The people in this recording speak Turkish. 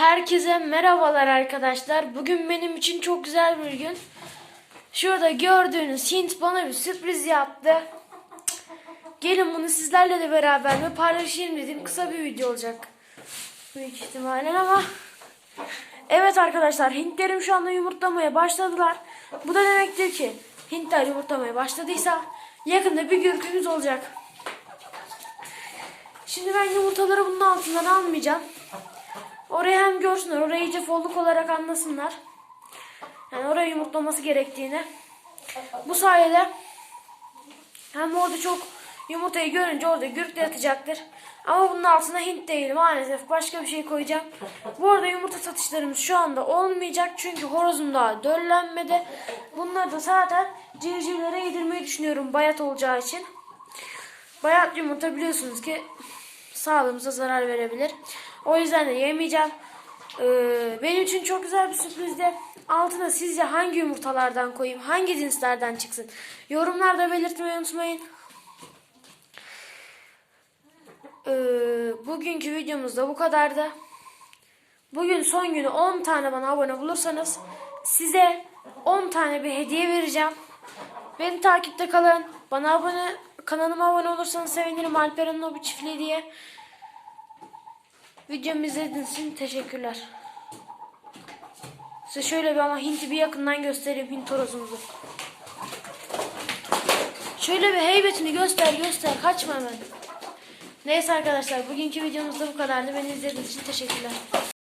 Herkese merhabalar arkadaşlar. Bugün benim için çok güzel bir gün. Şurada gördüğünüz Hint bana bir sürpriz yaptı. Gelin bunu sizlerle de beraber mi paylaşayım dedim. Kısa bir video olacak. Büyük ihtimalle ama. Evet arkadaşlar Hintlerim şu anda yumurtlamaya başladılar. Bu da demektir ki Hintler yumurtlamaya başladıysa yakında bir gürkümüz olacak. Şimdi ben yumurtaları bunun altından almayacağım. Oraya hem görsünler, orayı iyice folluk olarak anlasınlar. Yani oraya yumurtlaması gerektiğini. Bu sayede hem orada çok yumurtayı görünce orada gürk de yatacaktır. Ama bunun altına Hint değil maalesef. Başka bir şey koyacağım. Bu arada yumurta satışlarımız şu anda olmayacak. Çünkü horozum daha döllenmedi. Bunları da zaten civcivlere yedirmeyi düşünüyorum bayat olacağı için. Bayat yumurta biliyorsunuz ki sağlığımıza zarar verebilir. O yüzden de yemeyeceğim. Ee, benim için çok güzel bir sürprizdi. Altına sizce hangi yumurtalardan koyayım? Hangi cinslerden çıksın? Yorumlarda belirtmeyi unutmayın. Ee, bugünkü videomuz da bu kadardı. Bugün son günü 10 tane bana abone bulursanız size 10 tane bir hediye vereceğim. Beni takipte kalın. Bana abone kanalıma abone olursanız sevinirim. Alperen'in o bir çiftliği diye. Videomu izlediğiniz için teşekkürler. Size şöyle bir ama Hint'i bir yakından göstereyim Hint horozumuzu. Şöyle bir heybetini göster göster kaçma hemen. Neyse arkadaşlar bugünkü videomuz da bu kadardı. Beni izlediğiniz için teşekkürler.